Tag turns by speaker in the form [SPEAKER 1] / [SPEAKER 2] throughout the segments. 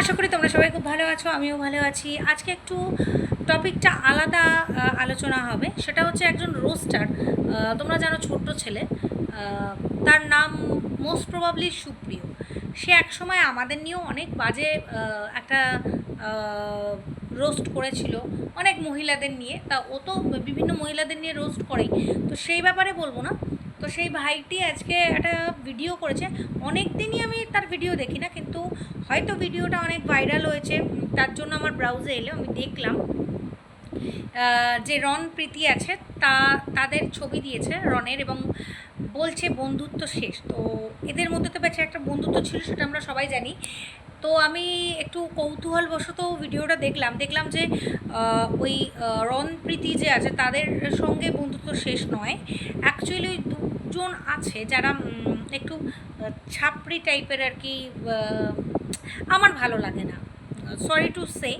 [SPEAKER 1] আশা করি তোমরা সবাই খুব ভালো আছো, আমিও ভালো আছি। আজকে একটু টপিকটা আলাদা আলোচনা হবে। সেটা হচ্ছে একজন রোস্টার তোমরা জানো ছোট্ট ছেলে তার নাম মোস্ট প্রবাবলি সুপ্রিয়। সে একসময় আমাদের নিয়েও অনেক বাজে একটা রোস্ট করেছিল অনেক মহিলাদের নিয়ে। তা ও তো বিভিন্ন মহিলাদের নিয়ে রোস্ট করেই। তো সেই ব্যাপারে বলব না। তো সেই ভাইটি আজকে একটা ভিডিও করেছে। অনেক দিনই আমি তার ভিডিও দেখি না, কিন্তু হয়তো ভিডিওটা অনেক ভাইরাল হয়েছে, তার জন্য আমার ব্রাউজে এলো, আমি দেখলাম। যে রন প্রীতি আছে, তা, তাদের ছবি দিয়েছে রনের এবং বলছে বন্ধুত্ব শেষ। তো এদের মধ্যে তো বেঁচে একটা বন্ধুত্ব ছিল, সেটা আমরা সবাই জানি। তো আমি একটু কৌতূহলবশত ভিডিওটা দেখলাম। দেখলাম যে ওই আহ, রন প্রীতি যে আছে তাদের সঙ্গে বন্ধুত্ব শেষ নয়। অ্যাকচুয়ালি ওই দুজন আছে যারা একটু ছাপড়ি টাইপের আর কি আমার ভালো লাগে না। সরি টু সে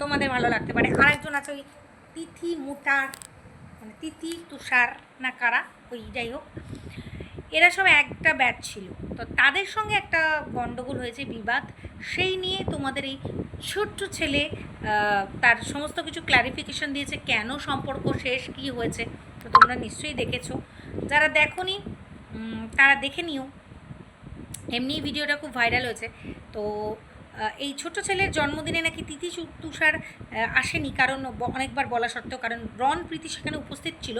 [SPEAKER 1] তোমাদের ভালো লাগতে পারে। আরেকজন আছে ওই তিথি মুটার মানে তিথি তুষার না কারা ওই যাই হোক। এরা সব একটা ব্যাচ ছিল। তো তাদের সঙ্গে একটা গণ্ডগোল হয়েছে, বিবাদ। সেই নিয়ে তোমাদের এই ছোট্ট ছেলে তার সমস্ত কিছু ক্ল্যারিফিকেশন দিয়েছে, কেন সম্পর্ক শেষ, কি হয়েছে, তো তোমরা নিশ্চয়ই দেখেছ। যারা দেখোনি তারা দেখে নিও। এমনি ভিডিওটা খুব ভাইরাল হয়েছে। তো এই ছোট ছেলের জন্মদিনে নাকি তিথি তুষার আসেনি, কারণ অনেকবার বলা সত্ত্বেও, কারণ রন প্রীতি সেখানে উপস্থিত ছিল।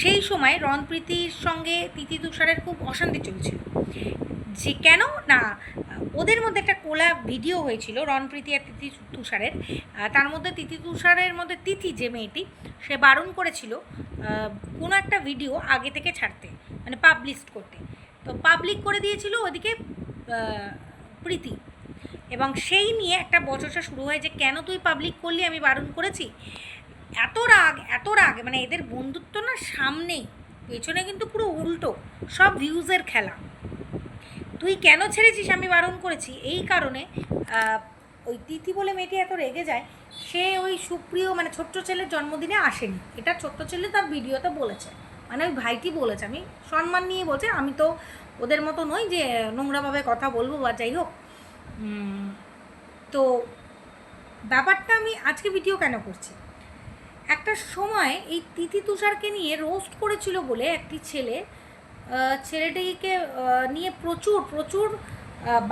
[SPEAKER 1] সেই সময় রন প্রীতির সঙ্গে তিথি তুষারের খুব অশান্তি চলছিল। যে কেন? না, ওদের মধ্যে একটা কোলা ভিডিও হয়েছিল রনপ্রীতি আর তিথি তুষারের। তার মধ্যে তিথি তুষারের মধ্যে তিথি যে মেয়েটি, সে বারণ করেছিল কোনো একটা ভিডিও আগে থেকে ছাড়তে মানে পাবলিশ করতে। তো পাবলিক করে দিয়েছিল ওদিকে প্রীতি। এবং সেই নিয়ে একটা বচসা শুরু হয় যে, কেন তুই পাবলিক করলি? আমি বারণ করেছি। এত রাগ এত রাগ মানে এদের বন্ধুত্ব না সামনেই, পেছনে কিন্তু পুরো উল্টো, সব ভিউজের খেলা। তুই কেন ছেড়েছিস? আমি বারণ করেছি। এই কারণে ওই তিথি বলে মেয়েটি এত রেগে যায়, সে ওই সুপ্রিয় মানে ছোট্ট ছেলের জন্মদিনে আসেনি। এটা ছোট্ট ছেলে তার ভিডিওতে বলেছে। মানে ওই ভাইটি বলেছে, আমি সম্মান নিয়ে বলছে, আমি তো ওদের মতো নই যে, নোংরাভাবে কথা বলব বা যাই হোক তো ব্যাপারটা আমি আজকে ভিডিও কেন করছি? একটা সময় এই তিথি তুষারকে নিয়ে রোস্ট করেছিল বলে একটি ছেলে ছেলেটিকে নিয়ে প্রচুর প্রচুর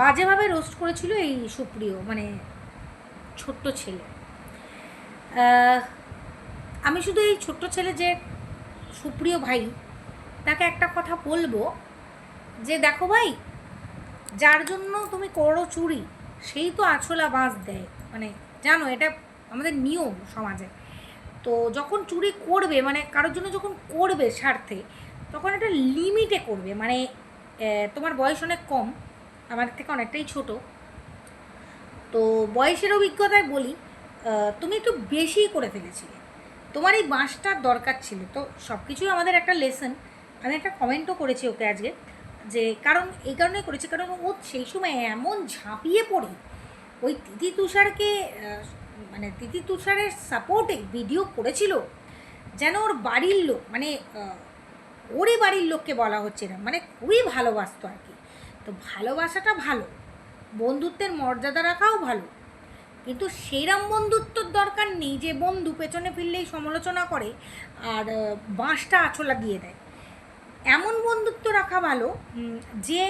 [SPEAKER 1] বাজেভাবে রোস্ট করেছিল এই সুপ্রিয় মানে ছোট্ট ছেলে। আমি শুধু এই ছোট্ট ছেলে যে সুপ্রিয় ভাই, তাকে একটা কথা বলব যে, দেখো ভাই যার জন্য তুমি করো চুরি, সেই তো আছলা বাঁশ দেয়। মানে জানো, এটা আমাদের নিয়ম সমাজে। তো যখন চুরি করবে মানে কারোর জন্য যখন করবে স্বার্থে, তখন একটা লিমিটে করবে। মানে তোমার বয়স অনেক কম, আমার থেকে অনেকটাই ছোট। তো বয়সের অভিজ্ঞতায় বলি তুমি একটু বেশি করে ফেলেছিলে। তোমার এই বাঁশটার দরকার ছিল। তো সব কিছুই আমাদের একটা লেসন আমি একটা কমেন্টও করেছি ওকে আজকে। যে কারণ, এই কারণেই করেছে। কারণ ও সেই সময় এমন ঝাঁপিয়ে পড়ে। ওই তিথি তুষারকে মানে তিথি তুষারের সাপোর্টে ভিডিও করেছিল যেন ওর বাড়ির লোক মানে ওরই বাড়ির লোককে বলা হচ্ছে না। মানে খুবই ভালোবাসতো আর কি। তো ভালোবাসাটা ভালো। বন্ধুত্বের মর্যাদা রাখাও ভালো। কিন্তু সেইরম বন্ধুত্বর দরকার নেই যে বন্ধু পেছনে ফিরলেই সমালোচনা করে আর বাঁশটা আছলা দিয়ে দেয়। এমন বন্ধুত্ব রাখা ভালো যে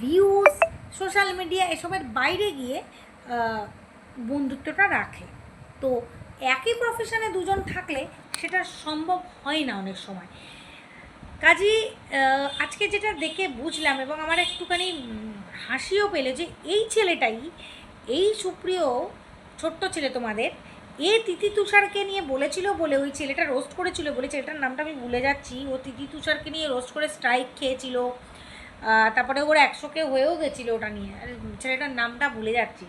[SPEAKER 1] ভিউজ সোশ্যাল মিডিয়া এসবের বাইরে গিয়ে বন্ধুত্বটা রাখে। তো একই প্রফেশনে দুজন থাকলে সেটা সম্ভব হয় না অনেক সময়। কাজী আজকে যেটা দেখে বুঝলাম এবং আমার একটুখানি হাসিও পেলে যে এই ছেলেটাই, এই সুপ্রিয় ছোট্ট ছেলে তোমাদের এ তিথি তুষারকে নিয়ে বলেছিল বলে ওই ছেলেটা রোস্ট করেছিল বলে ছেলেটার নামটা আমি ভুলে যাচ্ছি। ও তিথি তুষারকে নিয়ে রোস্ট করে স্ট্রাইক খেয়েছিল। তারপরে ওর একশোকে হয়েও গেছিল ওটা নিয়ে। আর ছেলেটার নামটা ভুলে যাচ্ছি।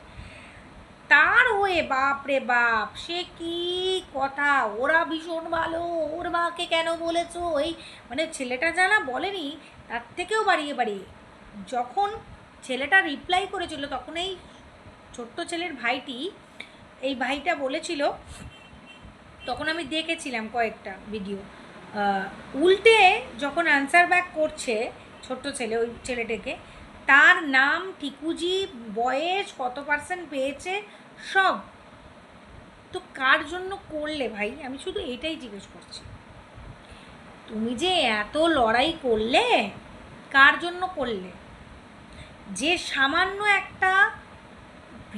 [SPEAKER 1] তার হয়ে বাপ রে বাপ, সে কি কথা? ওরা ভীষণ ভালো, ওর মাকে কেন বলেছ? এই মানে ছেলেটা যারা বলেনি, তার থেকেও বাড়িয়ে বাড়িয়ে। যখন ছেলেটা রিপ্লাই করেছিল, তখন এই ছোট্ট ছেলের ভাইটি এই ভাইটা বলেছিল, তখন আমি দেখেছিলাম কয়েকটা ভিডিও উল্টে যখন অ্যান্সার ব্যাক করছে ছোট্ট ছেলে, ওই ছেলেটাকে, তার নাম টিকুজি বয়স কত পার্সেন্ট পেয়েছে, সব। তো কার জন্য করলে ভাই? আমি শুধু এটাই জিজ্ঞেস করছি। তুমি যে এত লড়াই করলে, কার জন্য করলে? যে সামান্য একটা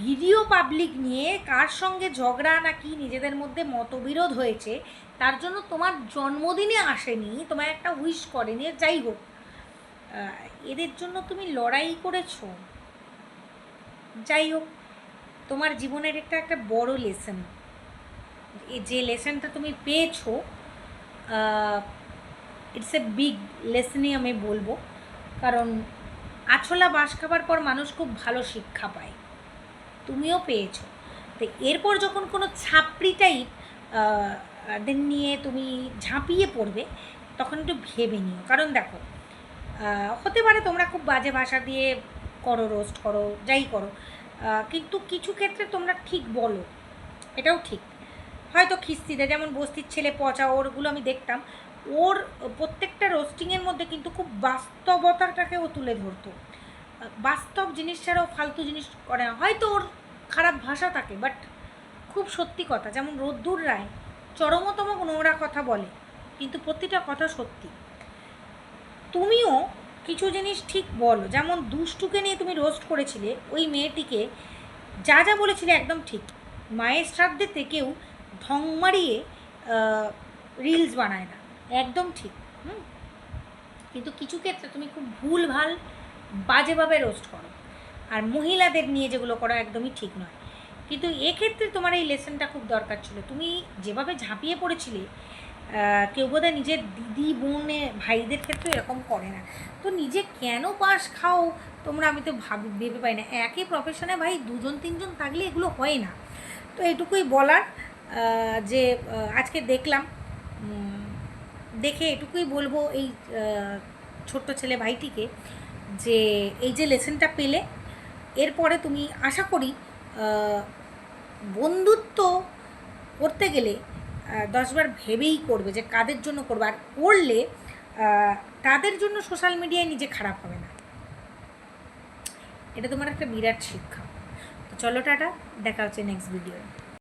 [SPEAKER 1] ভিডিও পাবলিক নিয়ে কার সঙ্গে ঝগড়া নাকি নিজেদের মধ্যে মতবিরোধ হয়েছে, তার জন্য তোমার জন্মদিনে আসেনি তোমার একটা উইশ করেনি, যাই হোক। এদের জন্য তুমি লড়াই করেছ। যাই হোক, তোমার জীবনের একটা একটা বড় লেসন যে লেসনটা তুমি পেয়েছ ইটস এ বিগ লেসনই আমি বলব। কারণ আছলা বাস খাবার পর মানুষ খুব ভালো শিক্ষা পায়। তুমিও পেয়েছ। তো এরপর যখন কোনো ছাপড়ি টাইপ নিয়ে তুমি ঝাঁপিয়ে পড়বে, তখন একটু ভেবে নিও। কারণ দেখো হতে পারে তোমরা খুব বাজে ভাষা দিয়ে করো রোস্ট করো, যাই করো কিন্তু কিছু ক্ষেত্রে তোমরা ঠিক বলো, এটাও ঠিক। হয়তো খিস্তিতে যেমন বস্তির ছেলে পচা, ওরগুলো আমি দেখতাম, ওর প্রত্যেকটা রোস্টিংয়ের মধ্যে কিন্তু খুব বাস্তবতাটাকে ও তুলে ধরতো। বাস্তব জিনিস ছাড়াও ফালতু জিনিস করে। হয়তো ওর খারাপ ভাষা থাকে বাট খুব সত্যি কথা, যেমন রোদ্দুর রায় চরমতম নোংরা কথা বলে, কিন্তু প্রতিটা কথা সত্যি। তুমিও কিছু জিনিস ঠিক বলো, যেমন দুষ্টুকে নিয়ে তুমি রোস্ট করেছিলে, ওই মেয়েটিকে যা যা বলেছিলে একদম ঠিক। মায়ের শ্রাদ্ধেতে কেউ ঢং মারিয়ে রিলস বানায় না, একদম ঠিক, হুম? কিন্তু কিছু ক্ষেত্রে তুমি খুব ভুল ভালো বাজেভাবে রোস্ট করো। আর মহিলাদের নিয়ে যেগুলো করা একদমই ঠিক নয়। কিন্তু এক্ষেত্রে তোমার এই লেসনটা খুব দরকার ছিল। তুমি যেভাবে ঝাঁপিয়ে পড়েছিলে কেউ বোধহয় নিজের দিদি, বোনে ভাইদের ক্ষেত্রে এরকম করে না। তো নিজে কেন পাস খাও? তোমরা আমি তো ভাব, ভেবে পাই না। একই প্রফেশনে ভাই দুজন, তিনজন থাকলে এগুলো হয় না। তো এটুকুই বলার যে আজকে দেখলাম দেখে এটুকুই বলব এই ছোট্ট ছেলে ভাইটিকে। যে এই যে লেসনটা পেলে, এরপরে তুমি আশা করি বন্ধুত্ব করতে গেলে দশবার ভেবেই করবে যে কাদের জন্য করবে। আর করলে তাদের জন্য সোশ্যাল মিডিয়ায় নিজে খারাপ হবে না। এটা তোমার একটা বিরাট শিক্ষা। তো চলো টাটা, দেখা হচ্ছে নেক্সট ভিডিও